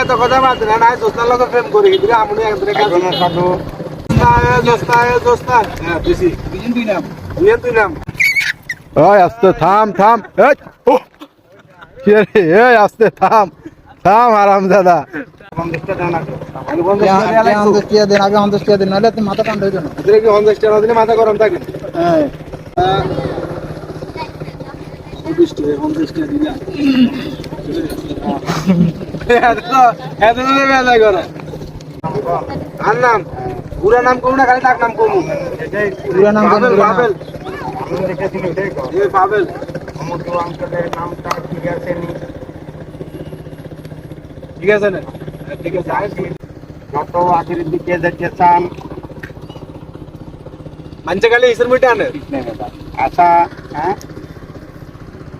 এত কথা বাদ না নাই দোস্তার লগে প্রেম করি কিন্তু আমনে একদরে কাজ এখনও সাধু। না দোস্তা এ দোস্তা হ্যাঁ দিছি। দুজন দুই নাম। নিয়ে তুই নাম। ওই আস্তে থাম থাম। এই ও। কি রে? এই আস্তে থাম। থাম আরাম দাদা পঞ্চাশটা দেন আগে। আমি বন্ধ করে আলাই তো টিয়া দেন আগে পঞ্চাশ টিয়া দেন নাহলে তুমি মাথা ঠান্ডা হয়ে যাবে মাথা গরম থাকে? হ্যাঁ হন্দাস টানা দিলা এত দিলে বেলা করে আর নাম পুরা নাম কমু না খালি ডাক নাম কমু পুরো নাম পাবেল পাবেল আমি দেখেছিল এটাই কর এ পাবেল সমুদ্র অঞ্চলের নামটা ঠিক আছে নি ঠিক আছে না ঠিক আছে আসি যত আখের দিকে যেতে চান মানুষে খালি ইসের মিটে আনে আশা হ্যাঁ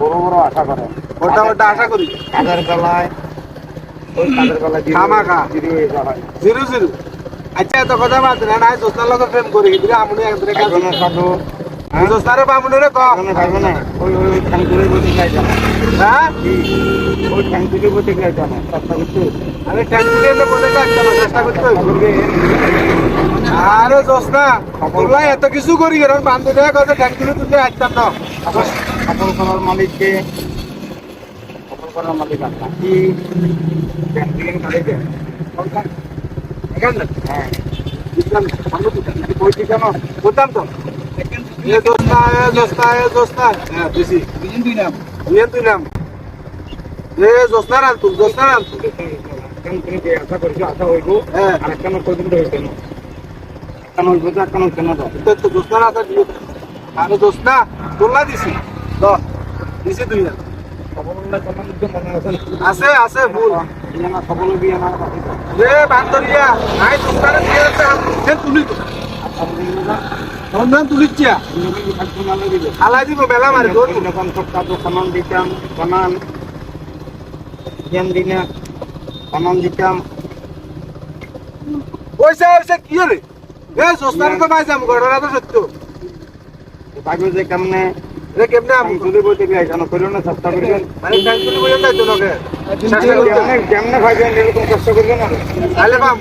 বড় বড় আশা করে। ওটা ওটা আশা করি। কাদের গলায় ওই কাদের গলায় খামাখা। জিরো হয়ে হয়। Zero zero. আচ্ছা এত কথা বাদ না নাই দোস্তার লগে প্রেম করি। কিন্তু আমনে একদরে কাজ এখনও সাধু। হ্যাঁ? দোস্তারে পামনে রে কম এখনও পারবে না। ওই ওই তুলে বসে খাই জানো? হ্যাঁ? ওই ঠ্যাং তুলে খাই জানো? চেষ্টা করছ আমি ট্যাঙ্কি এনে বলে কাজ চালো চেষ্টা করতে আরে দোস্তা তোলা এত কিছু করি এরকম বান্ধব দেয়া কথা তুলে আসতাম না করার মালিককে করার মালিক দেন। হ্যাঁ। আমি তো কেন? বলতাম তো। দোস্তা দোস্তা দোস্তা হ্যাঁ নাম। নাম। এ কেন আশা করছ আশা হইব। হ্যাঁ। আর কেন? পর্যন্ত হইছে না কেন হইব কেন কেন তো তো তো দোস্তা না তো দিয়ে আরে দোস্তা তোলা দিছি। দিছি তুই না সফল হলে তোমার মধ্যে আছে আছে আছে ভুল। না সফল না রে বান্দরিয়া আই দোস্তারে দিয়ে দিতে সে তুলি তো বুঝলি না সন্ধান তুলিচ্ছিয়া তুমি কি থাকছো না লাগবে হালাই দিব মেলা মারি দৌড় যখন সপ্তাহ সমান দিতাম জ্ঞান দিনে সমান দিতাম পয়সা পয়সা কি রে এ দোস্তারে তো পাই যাম ঘটনা তো যে কেমনে রে কেমনে আমি? তুলে বলতে গিয়ে কেন করিও না চেষ্টা করবেন মানে ট্যাঙ্ক তুলি বলে যাইতো না। কে কেমনে কেমনে ভাইবেন এরকম কষ্ট করবেন না? আলে বাম।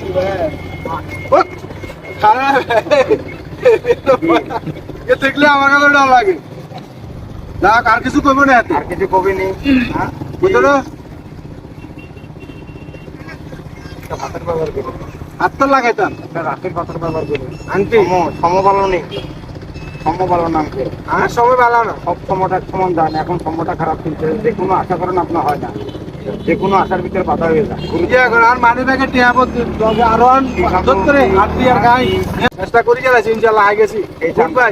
এ দেখলে আমার কাছে ডর লাগে। না আর কিছু করব না আর কিছু কবি হ্যাঁ? বুঝলো? না হাতের ব্যবহার করুন হাত তো লাগাইতাম। রাতের পাথর ব্যবহার করুন আন্টি। সম সমবালো নেই ভালো নাম কে আর সময় ভালো না। সব সময়টা সমান যান এখন সময়টা খারাপ চলছে। যে কোনো আশা করেন আপনার হয় না। যে কোনো আশার ভিতরে বাধা হয়ে যায়। এখন আর মানি ব্যাগে টিয়া আরও আন। করে দিয়ে গাই চেষ্টা করি গেছে ইনশাল্লাহ আই গেছি। বাই